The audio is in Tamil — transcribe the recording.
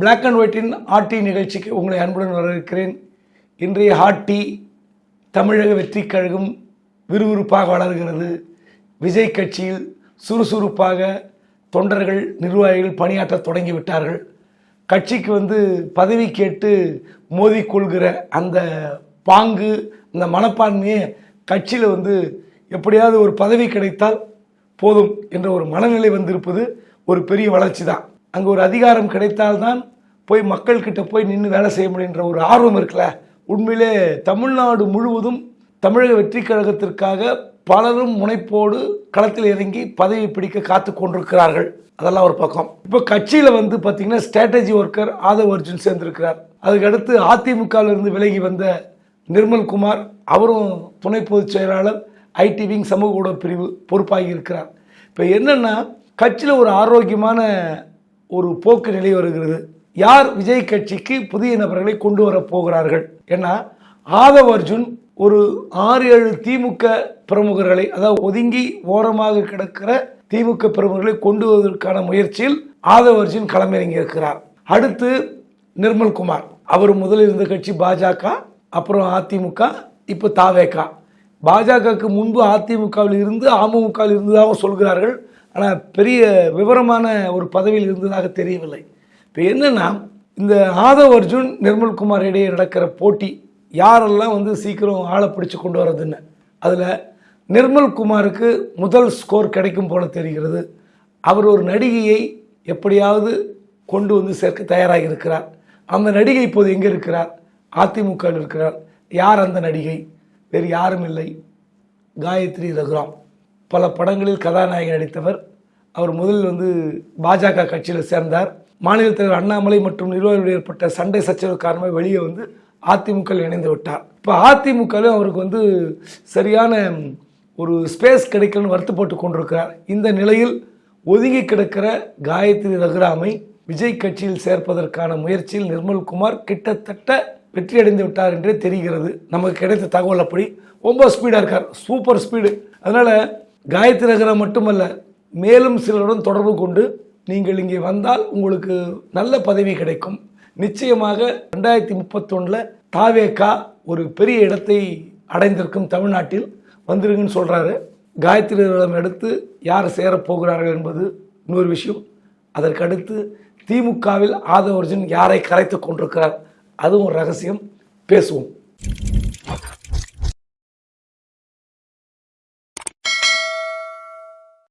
பிளாக் அண்ட் ஒயிட்டின் ஹாட் டீ நிகழ்ச்சிக்கு உங்களை அன்புடன் வரவேற்கிறேன். இன்றைய ஹாட் டீ தமிழக வெற்றி கழகம் விறுவிறுப்பாக வளர்கிறது. விஜய் கட்சியில் சுறுசுறுப்பாக தொண்டர்கள் நிர்வாகிகள் பணியாற்ற தொடங்கிவிட்டார்கள் கட்சிக்கு வந்து பதவி கேட்டு மோதி கொள்கிற அந்த பாங்கு அந்த மனப்பான்மையை கட்சியில் வந்து எப்படியாவது ஒரு பதவி கிடைத்தால் போதும் என்ற ஒரு மனநிலை வந்திருப்பது ஒரு பெரிய வளர்ச்சி தான் அங்கே ஒரு அதிகாரம் கிடைத்தால்தான் போய் மக்கள்கிட்ட போய் நின்று வேலை செய்ய முடியுன்ற ஒரு ஆர்வம் இருக்குல்ல? உண்மையிலே தமிழ்நாடு முழுவதும் தமிழக வெற்றி கழகத்திற்காக பலரும் முனைப்போடு களத்தில் இறங்கி பதவி பிடிக்க காத்து கொண்டிருக்கிறார்கள். அதெல்லாம் ஒரு பக்கம். இப்போ கட்சியில் வந்து பார்த்தீங்கன்னா ஸ்ட்ராட்டஜி ஒர்க்கர் ஆதவ் அர்ஜுன் சேர்ந்திருக்கிறார். அதுக்கடுத்து அதிமுகவிலிருந்து விலகி வந்த நிர்மல்குமார் அவரும் துணை பொதுச் செயலாளர் ஐடி விங் சமூக ஊடக பிரிவு பொறுப்பாகி இருக்கிறார். இப்போ என்னென்னா கட்சியில் ஒரு ஆரோக்கியமான ஒரு போக்கு நிலை வருகிறது. யார் விஜய் கட்சிக்கு புதிய நபர்களை கொண்டு வர போகிறார்கள்? ஏன்னா ஆதவ் அர்ஜுன் ஒரு ஆறு ஏழு திமுக பிரமுகர்களை அதாவது ஒதுங்கி ஓரமாக கிடக்கிற திமுக பிரமுகர்களை கொண்டு வருவதற்கான முயற்சியில் ஆதவ் அர்ஜுன் களமிறங்கி இருக்கிறார். அடுத்து நிர்மல்குமார் அவர் முதலில் இருந்த கட்சி பாஜக அப்புறம் அதிமுக இப்போ தாவேகா. பாஜகவுக்கு முன்பு அதிமுகவில் இருந்து அமமுகவில் இருந்ததாக சொல்கிறார்கள். ஆனால் பெரிய விவரமான ஒரு பதவியில் இருந்ததாக தெரியவில்லை. இப்போ என்னென்னா இந்த ஆதவ் அர்ஜுன் நிர்மல்குமார் இடையே நடக்கிற போட்டி யாரெல்லாம் வந்து சீக்கிரம் ஆளை பிடிச்சி கொண்டு வர்றதுன்னு அதில் நிர்மல்குமாருக்கு முதல் ஸ்கோர் கிடைக்கும் போல தெரிகிறது. அவர் ஒரு நடிகையை எப்படியாவது கொண்டு வந்து சேர்க்க தயாராக இருக்கிறார். அந்த நடிகை இப்போது எங்கே இருக்கிறார்? அதிமுகவில் இருக்கிறார். யார் அந்த நடிகை? வேறு யாரும் இல்லை. காயத்ரி ரகுராம். பல படங்களில் கதாநாயகன் நடித்தவர். அவர் முதலில் வந்து பாஜக கட்சியில் சேர்ந்தார். மாநில தலைவர் அண்ணாமலை மற்றும் நிர்வாகிகள் ஏற்பட்ட சண்டை சச்சரவு காரணமாக வெளியே வந்து அதிமுக இணைந்து விட்டார். இப்போ அதிமுகவும் அவருக்கு வந்து சரியான ஒரு ஸ்பேஸ் கிடைக்கலன்னு வருத்தப்பட்டு கொண்டிருக்கிறார். இந்த நிலையில் ஒதுங்கி கிடக்கிற காயத்ரி ரகுராமை விஜய் கட்சியில் சேர்ப்பதற்கான முயற்சியில் நிர்மல்குமார் கிட்டத்தட்ட வெற்றி அடைந்து விட்டார் என்றே தெரிகிறது. நமக்கு கிடைத்த தகவல் அப்படி. ரொம்ப ஸ்பீடாக இருக்கார். சூப்பர் ஸ்பீடு அதனால் காயத்ரி நகரம் மட்டுமல்ல மேலும் சிலருடன் தொடர்பு கொண்டு நீங்கள் இங்கே வந்தால் உங்களுக்கு நல்ல பதவி கிடைக்கும். நிச்சயமாக ரெண்டாயிரத்தி முப்பத்தொன்னில் தாவேக்கா ஒரு பெரிய இடத்தை அடைந்திருக்கும் தமிழ்நாட்டில் வந்துருங்கன்னு சொல்கிறாரு காயத்ரி நகரம் எடுத்து யார் சேரப்போகிறார்கள் என்பது இன்னொரு விஷயம். அதற்கடுத்து திமுகவில் ஆதவர்ஜன் யாரை கரைத்து கொண்டிருக்கிறார்? அதுவும் ஒரு ரகசியம். பேசுவோம்.